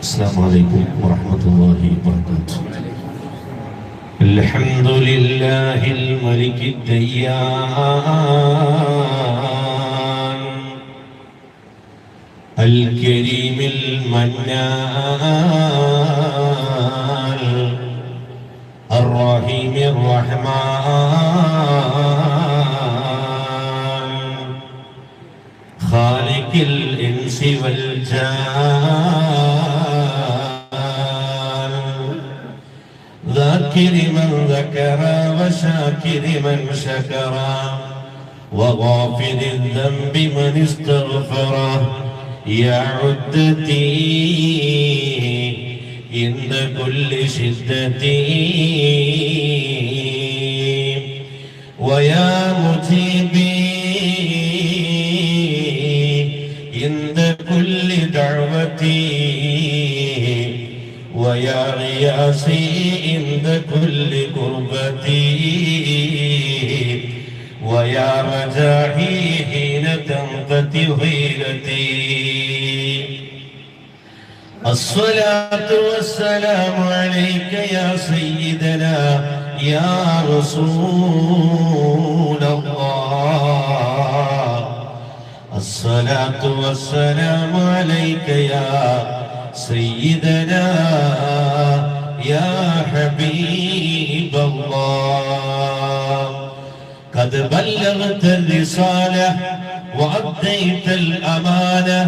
السلام عليكم ورحمة الله وبركاته. الحمد لله الملك الديان الكريم المنان الرحيم الرحمن خالق الإنس والجان ذاكر من ذكر وشاكر من شكر وغافر الذنب من استغفر يا عدتي عند كل شدتي ويا مجيبي عند كل دعوتي ويا غياثي عند كل قربتي ويا رجاحي حين تنقطع حيلتي الصلاة والسلام عليك يا سيدنا يا رسول الله. الصلاة والسلام عليك يا سيدنا يا حبيب الله. قد بلغت الرسالة وأديت الأمانة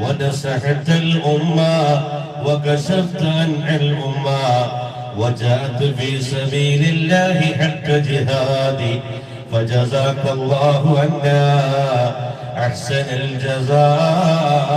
ونصحت الأمة وكشفت عن الأمة وجاءت في سبيل الله حق جهادي فجزاك الله عنا أحسن الجزاء.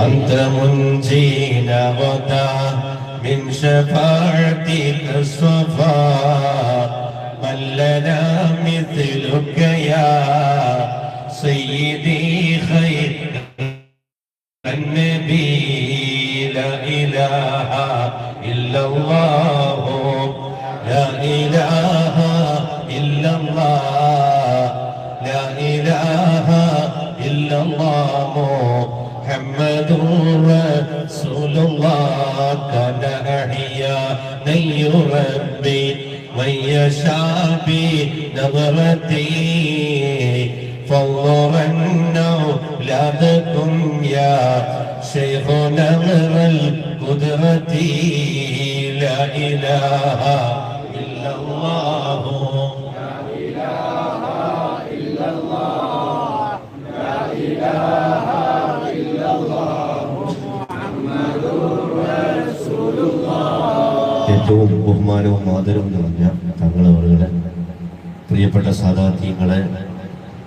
أنت منجينا غدا من شفاعتك الصفا من لنا مثلك يا سيدي خير النبي لا إله إلا الله شابي نظرتي فانظر النولادكم يا شيخ نظر القدرة لا إله ആദരവും നിറഞ്ഞ തങ്ങളവളുകളെ പ്രിയപ്പെട്ട സാധാർത്ഥ്യങ്ങളെ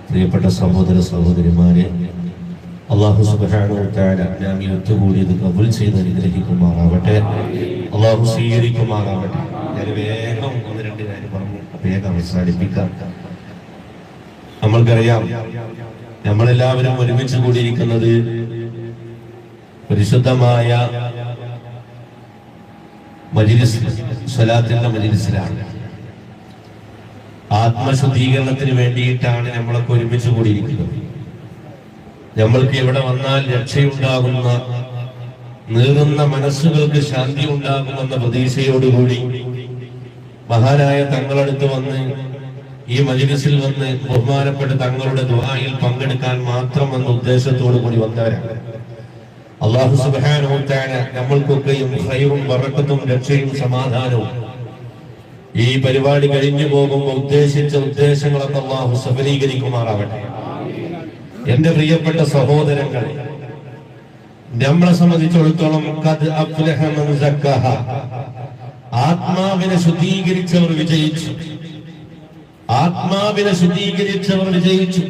പ്രിയപ്പെട്ട സഹോദര സഹോദരിമാരെ അള്ളാഹു സുബാനുത്താല ഞാൻ ഈ ഒത്തുകൂടിയത് കബുൽ ചെയ്ത് അനുഗ്രഹിക്കുമാറാവട്ടെ. അള്ളാഹു സ്വീകരിക്കുമാറാവട്ടെ. ഞാൻ വേഗം ഒന്ന് രണ്ട് കാര്യം പറഞ്ഞു. വേഗം അവസാനിപ്പിക്കാം. നമ്മൾക്കറിയാം നമ്മളെല്ലാവരും ഒരുമിച്ച് കൂടിയിരിക്കുന്നത് പരിശുദ്ധമായ മജിലിസ് സ്വലാത്തിന്റെ മജിലിസിലാണ്. ആത്മശുദ്ധീകരണത്തിന് വേണ്ടിയിട്ടാണ് നമ്മളൊക്കെ ഒരുമിച്ച് കൂടിയിരിക്കുന്നത്. നമ്മൾക്ക് ഇവിടെ വന്നാൽ രക്ഷയുണ്ടാകുന്ന നീറുന്ന മനസ്സുകൾക്ക് ശാന്തി ഉണ്ടാകുമെന്ന പ്രതീക്ഷയോടുകൂടി മഹാനായ തങ്ങളടുത്ത് വന്ന് ഈ മജിലിസിൽ വന്ന് ബഹുമാനപ്പെട്ട് തങ്ങളുടെ ദുആയിൽ പങ്കെടുക്കാൻ മാത്രം എന്ന ഉദ്ദേശത്തോടു കൂടി വന്നവരാണ്. അള്ളാഹു സുബാനുത്താന നമ്മൾക്കൊക്കെയും ഹൈറും വറക്കത്തും രക്ഷയും സമാധാനവും. ഈ പരിപാടി കഴിഞ്ഞു പോകുമ്പോൾ ഉദ്ദേശിച്ച ഉദ്ദേശങ്ങളൊക്കെ അള്ളാഹു സഫലീകരിക്കുമാറാവട്ടെ. എന്റെ പ്രിയപ്പെട്ട സഹോദരങ്ങളെ നമ്മളെ സംബന്ധിച്ചിടത്തോളം ആത്മാവിനെ ശുദ്ധീകരിച്ചവർ വിജയിച്ചു. ആത്മാവിനെ ശുദ്ധീകരിച്ചവർ വിജയിച്ചു.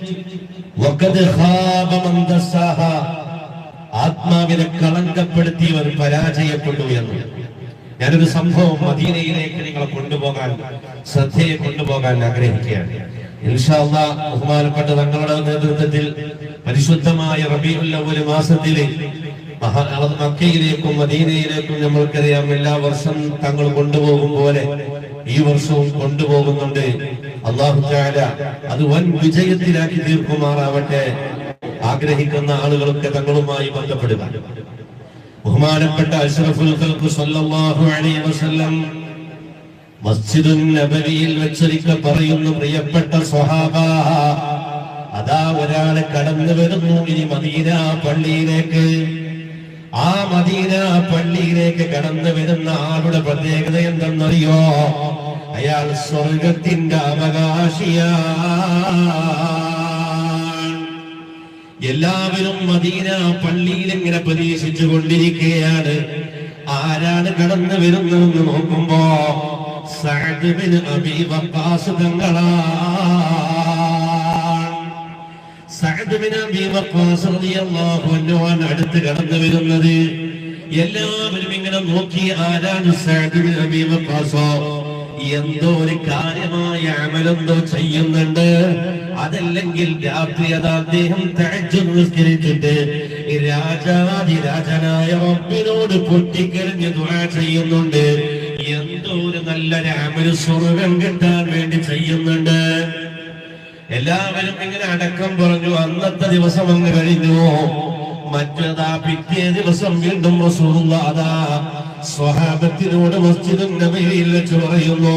ആത്മാവിനെ കളങ്കപ്പെടുത്തിയവർ പരാജയപ്പെട്ടു എന്ന്. ഞാനൊരു സംഭവം മദീനയിലേക്ക് നിങ്ങളെ കൊണ്ടുപോകാൻ ശ്രദ്ധയെ കൊണ്ടുപോകാൻ ആഗ്രഹിക്കുകയാണ്. ബഹുമാനപ്പെട്ട തങ്ങളുടെ നേതൃത്വത്തിൽ പരിശുദ്ധമായ അവ്വൽ മാസത്തിൽ മഹാ- മക്കയിലേക്കും മദീനയിലേക്കും നമ്മൾക്കറിയാം എല്ലാ വർഷം തങ്ങൾ കൊണ്ടുപോകും പോലെ ഈ വർഷവും കൊണ്ടുപോകുന്നുണ്ട്. അള്ളാഹു അത് വൻ വിജയത്തിലാക്കി തീർക്കുമാറാവട്ടെ. ആഗ്രഹിക്കുന്ന ആളുകളൊക്കെ തങ്ങളുമായി ബന്ധപ്പെടുക. ബഹുമാനപ്പെട്ട അഷ്റഫുൽ മസ്ജിദുൻ നബവിയിൽ വെച്ചൊരിക്കൽ പറയുന്നു പ്രിയപ്പെട്ട സ്വഹാബ അതാ ഒരാൾ കടന്നു വരുന്നു ഇനി മദീന പള്ളിയിലേക്ക്. ആ മദീന പള്ളിയിലേക്ക് കടന്നു വരുന്ന ആളുടെ പ്രത്യേകത എന്തെന്നറിയോ? അയാൾ സ്വർഗത്തിന്റെ അവകാശിയാണ് എല്ലാവരും മദീന പള്ളിയിൽ ഇങ്ങനെ പ്രതീക്ഷിച്ചു കൊണ്ടിരിക്കുകയാണ് ആരാണ് കടന്നു വരുന്നതെന്ന് നോക്കുമ്പോ അടുത്ത് കടന്നു വരുന്നത്. എല്ലാവരും ഇങ്ങനെ നോക്കി ആരാണ് സഅദ് ബിൻ അബീ വഖാസ് എന്തോ ഒരു കാര്യമായ അമലെന്തോ ചെയ്യുന്നുണ്ട്. അതല്ലെങ്കിൽ രാത്രി അത് അദ്ദേഹം തഴച്ചു നിസ്കരിച്ചിട്ട് രാജാതിരാജനായ റബ്ബിനോട് പൊട്ടിക്കരഞ്ഞ് ദുആ ചെയ്യുന്നുണ്ട്. എന്തോ ഒരു നല്ല രാമര് സ്വർഗം കിട്ടാൻ വേണ്ടി ചെയ്യുന്നുണ്ട്. എല്ലാവരും ഇങ്ങനെ അടക്കം പറഞ്ഞു അന്നത്തെ ദിവസം അങ്ങ് കഴിഞ്ഞു മറ്റതാ പിറ്റേ ദിവസം വീണ്ടും റസൂലുള്ള അതാ സ്വഹാബത്തിനോട് മസ്ജിദും നബിയിൽ വെച്ച് പറയുന്നു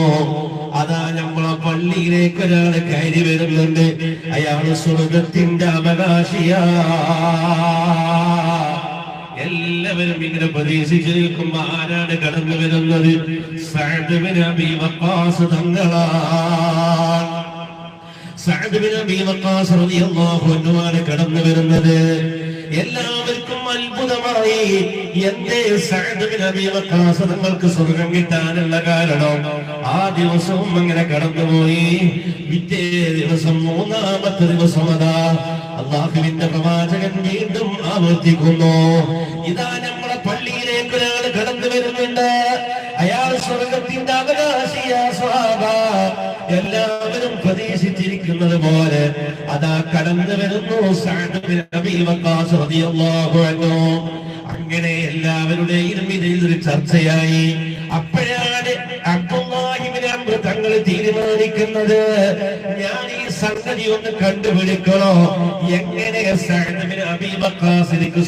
അതാ നമ്മളെ പള്ളിയിലേക്ക് ഒരാൾ കയറി വരുന്നുണ്ട്. അയാൾ സ്വർഗത്തിന്റെ അവകാശിയാ. എല്ലാവരും ഇങ്ങനെ പ്രതീക്ഷിച്ചു നിൽക്കുമ്പോ ആരാണ് കടന്നു വരുന്നത്? തങ്ങളാണ് കടന്നു വരുന്നത്. എല്ലാവർക്കും അത്ഭുതമായി. എന്തേ സഅദ് നിങ്ങൾക്ക് സ്വർഗം കിട്ടാനുള്ള കാരണം ആ ദിവസവും അങ്ങനെ കടന്നുപോയി. പിറ്റേ ദിവസം മൂന്നാമത്തെ ദിവസം അതാ അള്ളാഹുവിന്റെ പ്രവാചകൻ വീണ്ടും ആവർത്തിക്കുന്നു. ഇതാ നമ്മളെ പള്ളിയിലേക്ക് ഒരാൾ കടന്നു വരുന്നുണ്ട്. അയാൾ സ്വർഗത്തിന്റെ അവകാശിയാ സ്വാഭ എല്ലാവരും പ്രതീക്ഷിച്ചിരിക്കുന്നത് പോലെ അതാ കടന്നു വരുന്നു അങ്ങനെ എല്ലാവരുടെയും ഇതിൽ ഒരു ചർച്ചയായി. അപ്പോഴാണ് തങ്ങൾ തീരുമാനിക്കുന്നത് ഞാൻ ഈ സംഗതി ഒന്ന് കണ്ടുപിടിക്കണോ? എങ്ങനെ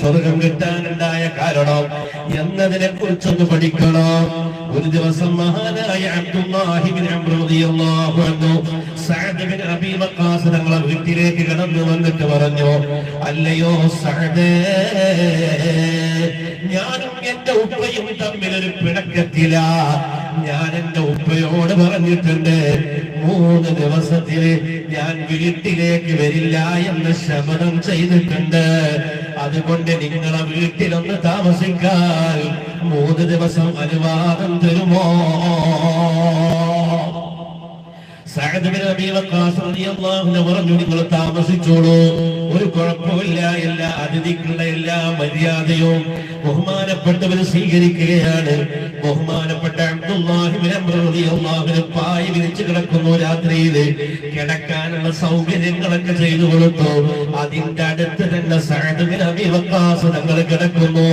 സ്വർഗം കിട്ടാനുണ്ടായ കാരണം എന്നതിനെ കുറിച്ചൊന്ന് പഠിക്കണോ? ഒരു ദിവസം മഹാനായ അബ്ദുല്ലാഹിബിൻ അംർ റളിയല്ലാഹു അൻഹു സഅദ് ബിൻ അബീ വഖാസ് തങ്ങളെ വീട്ടിലേക്ക് കടന്നു വന്നിട്ട് പറഞ്ഞു അല്ലയോ സഅദേ ഞാനും എന്റെ ഉപ്പയും തമ്മിൽ ഒരു പിണക്കത്തില. ഞാൻ എന്റെ ഉപ്പയോട് പറഞ്ഞിട്ടുണ്ട് മൂന്ന് ദിവസത്തിൽ ഞാൻ വീട്ടിലേക്ക് വരില്ല എന്ന് ശപഥം ചെയ്തിട്ടുണ്ട്. അതുകൊണ്ട് നിങ്ങളെ വീട്ടിലൊന്ന് താമസിക്കാൻ മൂന്ന് ദിവസം അനുവാദം തരുമോ സഅദ് ബിൻ അബീ വഖാസ് റളിയല്ലാഹു അൻഹു പറഞ്ഞു നിങ്ങൾ താമസിച്ചോളൂ. ഒരു കുഴപ്പമില്ല എല്ലാ അതിഥിക്കുള്ള എല്ലാ മര്യാദയും ബഹുമാനപ്പെട്ടവർ സ്വീകരിക്കുകയാണ്. ബഹുമാനപ്പെട്ട അൻഹു പായ വിരിച്ചു കിടക്കുന്നു രാത്രിയിൽ കിടക്കാനുള്ള സൗകര്യങ്ങളൊക്കെ ചെയ്തു കൊടുത്തു. അതിന്റെ അടുത്ത് തന്നെ തങ്ങൾ കിടക്കുന്നു.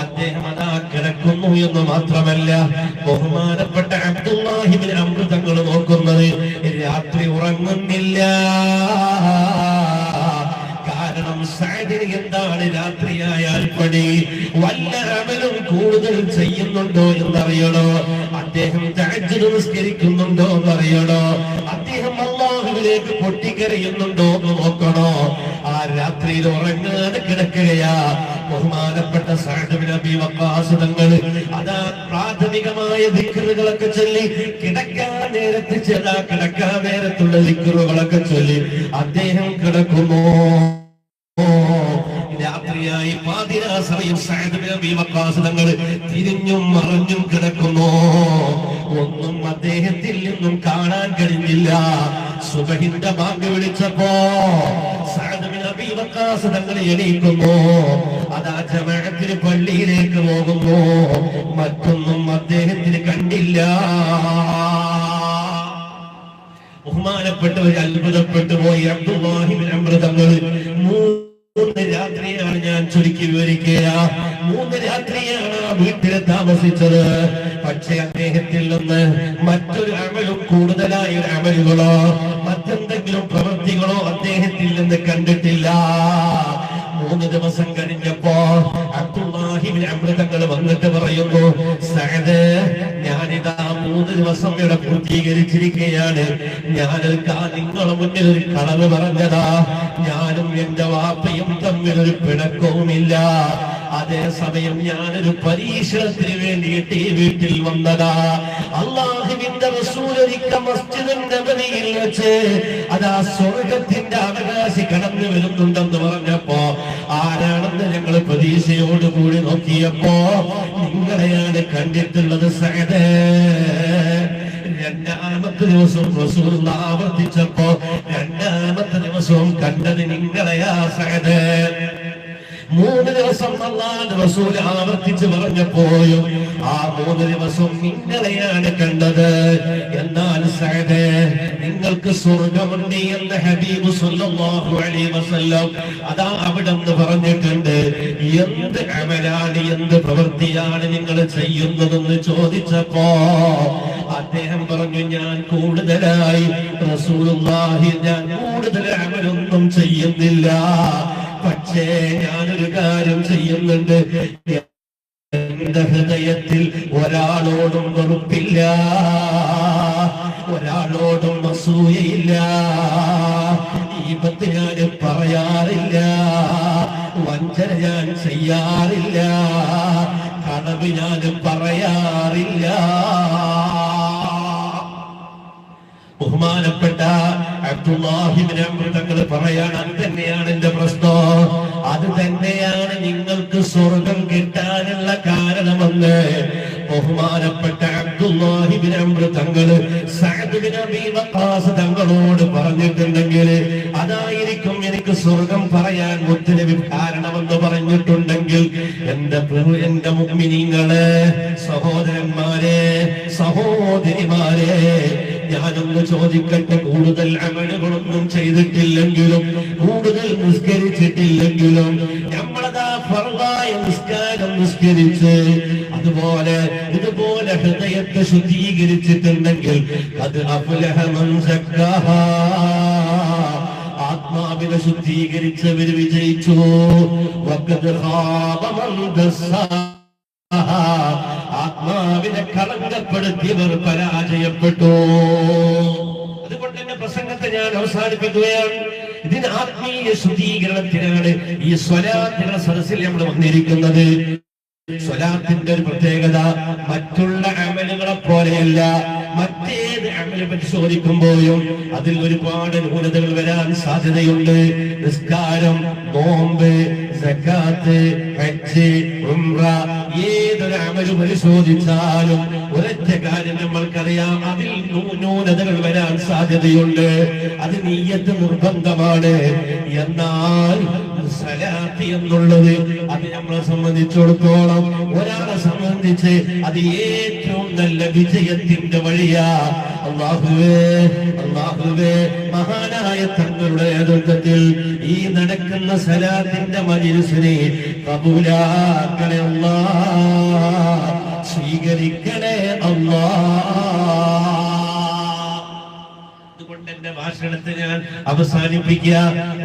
അദ്ദേഹം അതാ കിടക്കുന്നു എന്ന് മാത്രമല്ല ബഹുമാനപ്പെട്ട അബ്ദുല്ലാഹിബിൻ അംർ തങ്ങൾ നോക്കുന്നത് രാത്രി ഉറങ്ങുന്നില്ല. കാരണം സാഹചര്യം എന്താണ് രാത്രിയായാൽ പണി? വല്ല അമലും കൂടുതൽ ചെയ്യുന്നുണ്ടോ എന്നറിയണോ? അദ്ദേഹം നമസ്കരിക്കുന്നുണ്ടോ നിസ്കരിക്കുന്നുണ്ടോ എന്നറിയണോ? അദ്ദേഹം അള്ളാഹുവിലേക്ക് പൊട്ടിക്കരയുന്നുണ്ടോ എന്ന് നോക്കണോ? ആ രാത്രിയിൽ ഉറങ്ങാതെ കിടക്കുകയാ. ബഹുമാനപ്പെട്ട തങ്ങൾ അതാ പ്രാഥമികമായ ദിക്കറുകളൊക്കെ ചൊല്ലി കിടക്കാൻ നേരത്ത് ചില കിടക്കാൻ നേരത്തുള്ള ദിക്റുകളൊക്കെ ചൊല്ലി അദ്ദേഹം കിടക്കുമോ? രാത്രിയായി പാതിരാ സമയം തങ്ങൾ തിരിഞ്ഞും മറിഞ്ഞും കിടക്കുന്നു ഒന്നും അദ്ദേഹത്തിൽ നിന്നും കാണാൻ കഴിഞ്ഞില്ല. സുബഹിന്റെ ബാങ്ക് വിളിച്ചപ്പോ വക്കാസ് എണീക്കുന്നു അതാ ജമാഅത്തിന് പള്ളിയിലേക്ക് പോകുമോ മറ്റൊന്നും അദ്ദേഹത്തിന് കണ്ടില്ല. ബഹുമാനപ്പെട്ടവർ അത്ഭുതപ്പെട്ടു പോയി. അബ്ദുല്ലാഹിബിൻ അമൃതങ്ങൾ മൂന്ന് രാത്രിയാണ് ഞാൻ ചുരുക്കി വിവരിക്കുക. മൂന്ന് രാത്രിയാണ് ആ വീട്ടിൽ താമസിച്ചത്. പക്ഷെ അദ്ദേഹത്തിൽ നിന്ന് മറ്റൊരു അമലും കൂടുതലായ അമലുകളോ മറ്റെന്തെങ്കിലും പ്രവൃത്തികളോ അദ്ദേഹത്തിൽ നിന്ന് കണ്ടിട്ടില്ല. മൂന്ന് ദിവസം കഴിഞ്ഞപ്പോ അബ്ദുല്ലാഹിബിൻ അമൃതങ്ങൾ വന്നിട്ട് പറയുന്നു സഹദ് ഞാനിതാ മൂന്ന് ദിവസം ഇവിടെ പൂർത്തീകരിച്ചിരിക്കുകയാണ്. നിങ്ങളുടെ നിങ്ങളെ മുന്നിൽ ഒരു കളവ് പറഞ്ഞതാ. ഞാനും എന്റെ വാപ്പയും തമ്മിൽ ഒരു പിണക്കവുമില്ല. അതേസമയം ഞാനൊരു പരീക്ഷണത്തിന് വേണ്ടിയിട്ട് ഈ വീട്ടിൽ വന്നതാ. അള്ളാഹുവിന്റെ റസൂലൊരിക്ക മസ്ജിദിന്റെ വെച്ച് അതാ സ്വർഗത്തിന്റെ അവകാശി കടന്നു വരുന്നുണ്ടെന്ന് പറഞ്ഞപ്പോ ആരാണെന്ന് ഞങ്ങൾ പ്രതീക്ഷയോടുകൂടി നോക്കിയപ്പോ നിങ്ങളെയാണ് കണ്ടിട്ടുള്ളത് സഹദേ രണ്ടാമത്തെ ദിവസം റസൂർ ആവർത്തിച്ചപ്പോ രണ്ടാമത്തെ ദിവസവും കണ്ടത് നിങ്ങളെയാ സഹദേ മൂന്ന് ദിവസം അള്ളാഹ് റസൂൽ ആവർത്തിച്ച് പറഞ്ഞപ്പോഴും ആ മൂന്ന് ദിവസം നിങ്ങളെയാണ് കണ്ടത്. എന്നാൽ സഹദേ നിങ്ങൾക്ക് സ്വർഗമുണ്ട് എന്ന് ഹബീബ് അലൈഹി വസല്ലം അതാ അവിടെ നിന്ന് പറഞ്ഞിട്ടുണ്ട്. എന്ത് അമലാണ് എന്ത് പ്രവൃത്തിയാണ് നിങ്ങൾ ചെയ്യുന്നതെന്ന് ചോദിച്ചപ്പോ അദ്ദേഹം പറഞ്ഞു ഞാൻ കൂടുതലായി റസൂലുള്ളാഹി ഞാൻ കൂടുതൽ അമലൊന്നും ചെയ്യുന്നില്ല. പക്ഷേ ഞാനൊരു കാര്യം ചെയ്യുന്നുണ്ട്. എന്റെ ഹൃദയത്തിൽ ഒരാളോടും വെറുപ്പില്ല. ഒരാളോടും അസൂയയില്ല. ഈ പത്ത് ഞാൻ പറയാറില്ല. വഞ്ചന ഞാൻ ചെയ്യാറില്ല. കടവ് ഞാൻ പറയാറില്ല. ബഹുമാനപ്പെട്ട അമൃതങ്ങൾ പറയാണ് അത് തന്നെയാണ് എന്റെ പ്രശ്നം. അത് തന്നെയാണ് നിങ്ങൾക്ക് സ്വർഗം കിട്ടാനുള്ള കാരണമെന്ന്. ബഹുമാനപ്പെട്ട വഖാസ് തങ്ങളോട് പറഞ്ഞിട്ടുണ്ടെങ്കിൽ അതായിരിക്കും എനിക്ക് സ്വർഗം പറയാൻ മുത്തനബി കാരണമെന്ന് പറഞ്ഞിട്ടുണ്ടെങ്കിൽ എന്റെ എന്റെ മുഗ്മിനിങ്ങളെ സഹോദരന്മാരെ സഹോദരിമാരെ ഞാനൊന്ന് ചോദിക്കട്ടെ കൂടുതൽ അമലുകളൊന്നും ചെയ്തിട്ടില്ലെങ്കിലും കൂടുതൽ നിസ്കരിച്ചിട്ടില്ലെങ്കിലും നമ്മളതാ ഫർദായ നിസ്കാരം നിസ്കരിച്ച് അതുപോലെ ഇതുപോലെ ഹൃദയത്തെ ശുദ്ധീകരിച്ചിട്ടുണ്ടെങ്കിൽ അത് അഫുലഹമൻ ആത്മാവിനെ ശുദ്ധീകരിച്ചവർ വിജയിച്ചു. ആത്മാവിനെ കളങ്കപ്പെടുത്തിയവർ പരാജയപ്പെട്ടു. അതുകൊണ്ട് തന്നെ പ്രസംഗത്തെ ഞാൻ അവസാനിപ്പിക്കുകയാണ്. ഇതിന് ആത്മീയ ശുദ്ധീകരണത്തിനാണ് ഈ സ്വലാത്തിനുള്ള സദസ്സിൽ നമ്മൾ വന്നിരിക്കുന്നത്. സ്വലാത്തിന്റെ ഒരു പ്രത്യേകത മറ്റുള്ള അമലുകളെ പോലെയല്ല. മറ്റേത് അമൽ പരിശോധിക്കുമ്പോഴും അതിൽ ഒരുപാട് ന്യൂനതകൾ വരാൻ സാധ്യതയുണ്ട്. നിസ്കാരം നോമ്പ് സക്കാത്ത് ഹജ്ജ് ഉംറ ഏതൊരു അമൽ പരിശോധിച്ചാലും ഒരൊറ്റ കാര്യം നമ്മൾക്കറിയാം. അതിൽ ന്യൂ- ന്യൂനതകൾ വരാൻ സാധ്യതയുണ്ട്. അത് നീയത്ത് നിർബന്ധമാണ്. എന്നാൽ എന്നുള്ളത് അത് നമ്മളെ സംബന്ധിച്ചിടത്തോളം ഒരാളെ സംബന്ധിച്ച് അത് ഏറ്റവും നല്ല വിജയത്തിന്റെ വഴിയാ. അള്ളാഹുവേ അള്ളാഹുവേ മഹാനായ തങ്ങളുടെ നേതൃത്വത്തിൽ ഈ നടക്കുന്ന സലാത്തിന്റെ മജിലിസിനെ കബൂലാക്കണേ അല്ലാ സ്വീകരിക്കണേ അല്ലാ എന്റെ ഭാഷണത്തെ ഞാൻ അവസാനിപ്പിക്കുക.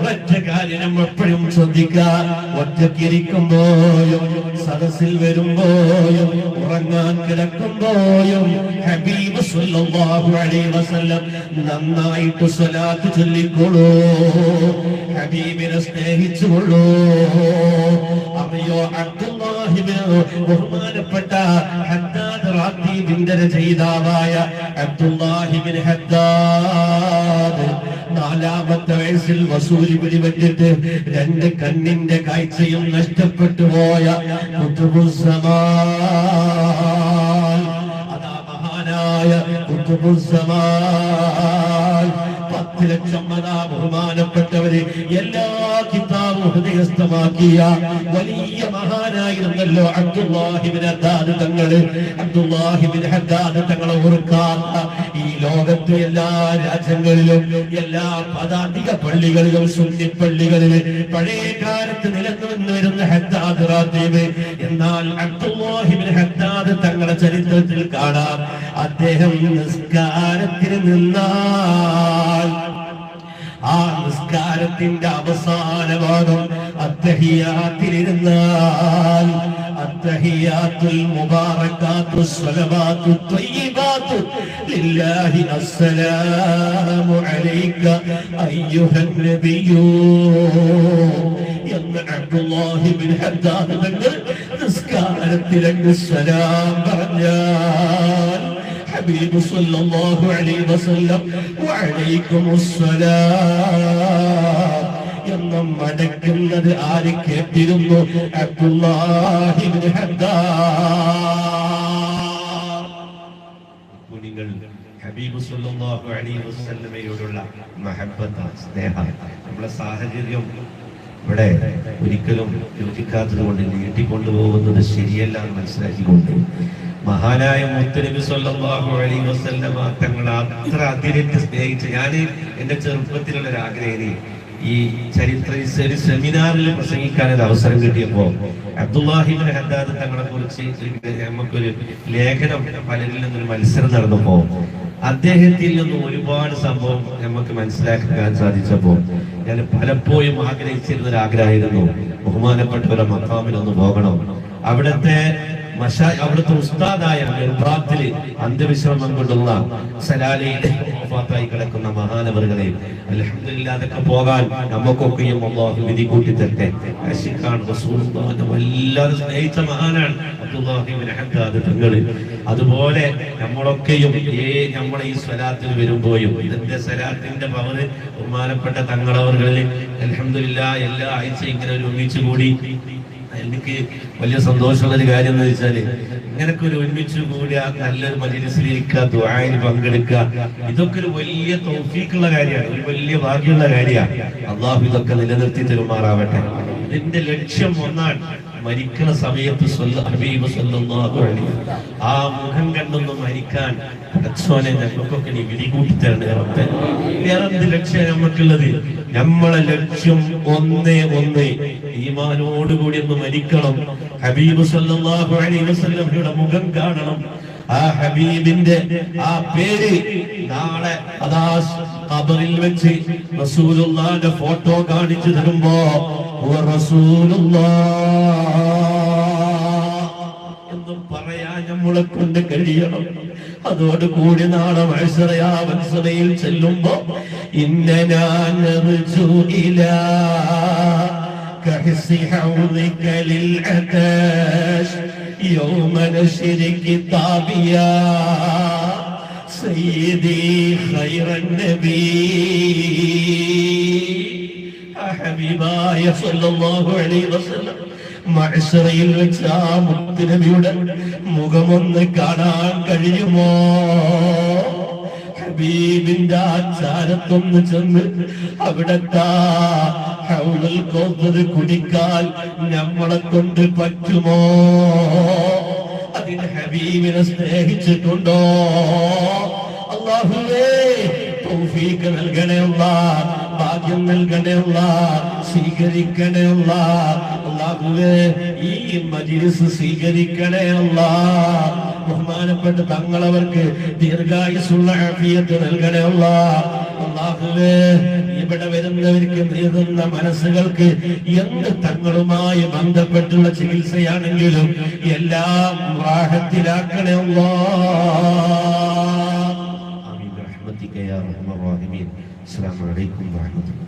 ഒറ്റ കാര്യം നമ്മൾ എപ്പോഴും ശ്രദ്ധിക്കുക. ഒറ്റക്കിരിക്കുമ്പോഴും സദസ്സിൽ വരുമ്പോഴും ഉറങ്ങാൻ കിടക്കുമ്പോഴും ഹബീബ് സല്ലല്ലാഹു അലൈഹി വസല്ലം നന്നായിട്ട് സ്വലാത്ത് ചൊല്ലിക്കൊള്ളൂ. ഹബീബിനെ സ്നേഹിച്ചുകൊള്ളൂ. അറിയോ അബ്ദുല്ലാഹിബ് ബഹുമാനപ്പെട്ട ഹദ്ദാദ് റാത്തീബിന്റെ രചയിതാവായ അബ്ദുല്ലാഹിബിൻ ഹദ്ദാദ് നാലാമത്തെ വയസ്സിൽ വസൂരി പിടിപെട്ടിട്ട് രണ്ട് കണ്ണിന്റെ കാഴ്ചയും നഷ്ടപ്പെട്ടു പോയ കുത്തുബുസമാ അതാ മഹാനായ കുത്തുബുസ്സമാൻ പത്ത് ലക്ഷം ബഹുമാനപ്പെട്ടവര് എല്ലാ കിതാബും ഹൃദയസ്ഥമാക്കിയ വലിയ മഹാനായിരുന്നല്ലോ അബ്ദുല്ലാഹിബിൻ ഹദ്ദാദ് തങ്ങൾ. അബ്ദുല്ലാഹിബിൻ ഹദ്ദാദ് തങ്ങളെ ഓർക്കാത്ത ഈ ലോകത്തെ എല്ലാ രാജ്യങ്ങളിലും എല്ലാ പദാധിക പള്ളികളിലും സുന്നി പള്ളികളിലും പഴയ കാലത്ത് നിലനിന്ന് വരുന്ന ഹദ്ദാദ് റാത്തീബ്. എന്നാൽ അബ്ദുല്ലാഹിബിൻ ഹദ്ദാദ് തങ്ങളുടെ ചരിത്രത്തിൽ കാണാം. അദ്ദേഹം നിസ്കാരത്തിന് നിന്നാൽ ആ നിസ്കാരത്തിന്റെ അവസാന ഭാഗം അത്തഹിയാത്തിലിരുന്നാൽ അത്തഹിയാത്തുൽ അലൈക അയ്യുഹൻ നബിയൂ അബ്ദുല്ലാഹി ബിൻ ഹദ്ദാദ് തങ്ങൾ നിസ്കാരത്തിൽ രണ്ട് സലാം പറഞ്ഞാൽ حبيب صلى الله عليه وسلم وعليكم السلام എന്നും മടക്കുന്നത് ആര് കേട്ടിരുന്നു അബ്ദുല്ലാഹിബിൻ നിങ്ങൾ ഹബീബ് സല്ലല്ലാഹു അലൈഹി വസല്ലമയോടുള്ള മഹബ്ബത്ത് സ്നേഹം നമ്മുടെ സാഹചര്യം ഇവിടെ ഒരിക്കലും യോജിക്കാത്തത് കൊണ്ട് നീട്ടിക്കൊണ്ടുപോകുന്നത് ശരിയല്ല എന്ന് മനസ്സിലാക്കിക്കൊണ്ട് മഹാനായ മുത്തനബി സല്ലല്ലാഹു അലൈഹി വസല്ലമ തങ്ങൾ അത്ര അതിരറ്റ് സ്നേഹിച്ച് ഞാൻ എന്റെ ചെറുപ്പത്തിലുള്ള ഒരു ആഗ്രഹം ഈ ചരിത്ര ഒരു സെമിനാറിൽ പ്രസംഗിക്കാൻ ഒരു അവസരം കിട്ടിയപ്പോ അബ്ദുല്ലാഹിബിൻ ഹദ്ദാദ് തങ്ങളെ കുറിച്ച് നമുക്കൊരു ലേഖനം പലരിൽ നിന്നൊരു മത്സരം നടന്നപ്പോ അദ്ദേഹത്തിൽ നിന്ന് ഒരുപാട് സംഭവം നമുക്ക് മനസ്സിലാക്കാൻ സാധിച്ചപ്പോ ഞാൻ പലപ്പോഴും ആഗ്രഹിച്ചിരുന്ന ഒരു ആഗ്രഹമായിരുന്നു ബഹുമാനപ്പെട്ടവരെ മക്കാമിൽ ഒന്ന് പോകണം. അവിടുത്തെ മഷാ അവിടുത്തെ ഉസ്താദായ നിർഭാത്തിൽ അന്ത്യവിശ്രമം കൊണ്ടുള്ള സലാലയിൽ വഫാത്തായി കിടക്കുന്ന മഹാനവറുകളെ അലഹമില്ലാതൊക്കെ പോകാൻ നമുക്കൊക്കെയും അള്ളാഹു വിധി കൂട്ടി തരട്ടെ വല്ലാതെ സ്നേഹിച്ച മഹാനാണ് തങ്ങൾ അതുപോലെ നമ്മളൊക്കെയും ഏ നമ്മളെ ഈ സ്വലാത്തിൽ വരുമ്പോഴും ഇതിന്റെ സ്വലാത്തിന്റെ പവറ് ബഹുമാനപ്പെട്ട തങ്ങളവറുകളിൽ അലഹമില്ല എല്ലാ ആഴ്ച ഇങ്ങനെ ഒരു ഒന്നിച്ചു കൂടി എനിക്ക് വലിയ സന്തോഷമുള്ള ഒരു കാര്യം എന്ന് വെച്ചാൽ ഇങ്ങനൊക്കെ ഒരു ഒരുമിച്ച് കൂടിയ നല്ലൊരു മജിലിസിലിരിക്കുക ദുആയിൽ പങ്കെടുക്കുക ഇതൊക്കെ ഒരു വലിയ തൗഫീഖുള്ള കാര്യമാണ് ഒരു വലിയ ഭാഗ്യമുള്ള കാര്യമാണ്. അള്ളാഹു ഇതൊക്കെ നിലനിർത്തി തരുമാറാവട്ടെ. ഇതിന്റെ ലക്ഷ്യം ഒന്നാണ് മരിക്കുന്ന സമയത്ത് ആ മുഖം കണ്ടൊന്ന് മരിക്കാൻ പടച്ചോനെ ഞങ്ങൾക്കൊക്കെ നീ വിധി തരണേ റബ്ബേ. വേറെ എന്ത് ലക്ഷ്യം നമുക്കുള്ളത് നമ്മളെ ലക്ഷ്യം ഒന്നേ ഒന്ന്. ഈമാനോടുകൂടി ഒന്ന് മരിക്കണം. ഹബീബ് സല്ലല്ലാഹു അലൈഹി മുഖം കാണണം. ആ ഹബീബിന്റെ ആ പേര് നാളെ അതാ ഖബറിൽ വെച്ച് റസൂലുള്ളാന്റെ ഫോട്ടോ കാണിച്ചു തരുമ്പോ എന്ന് പറയാൻ നമ്മളെ കൊണ്ട് കഴിയണം അതോടുകൂടി നാളെ മത്സരയാവത്സരയിൽ ചെല്ലുമ്പോ ഇന്നനാൻ كحس حوضك للعتاش يوم نشر كتابيا سيدي خير النبي ഹബീബായ സല്ലല്ലാഹു അലൈഹി വസല്ലം മഅ്ശറയിൽ വെച്ച് ആ മുത്തുനബിയുടെ മുഖമൊന്ന് കാണാൻ കഴിയുമോ? ഹബീബിന്റെ ആചാരത്തൊന്ന് ചെന്ന് അവിടത്തെ ഹൗലൽ കോത്തത് കുടിക്കാൻ നമ്മളെ കൊണ്ട് പറ്റുമോ? അതിന് ഹബീബിനെ സ്നേഹിച്ചിട്ടുണ്ടോ? അള്ളാഹുവേ തൗഫീഖ് നൽകണേ നൽകണയുള്ള ഭാഗ്യം നൽകണയുള്ള സ്വീകരിക്കണയുള്ള അല്ലാഹുവേ ഈ മജിലിസ് സ്വീകരിക്കണയുള്ള ബഹുമാനപ്പെട്ട തങ്ങളവർക്ക് ദീർഘായുസുള്ള ആഫിയത്ത് നൽകണയുള്ള അള്ളാഹുവേ ഇവിടെ വരുന്നവർക്ക് നീറുന്ന മനസ്സുകൾക്ക് എന്ത് തങ്ങളുമായി ബന്ധപ്പെട്ടുള്ള ചികിത്സയാണെങ്കിലും എല്ലാം വാഹത്തിലാക്കണേ അള്ളാ അമീൻ Assalamu alaikum wa rahmatullah.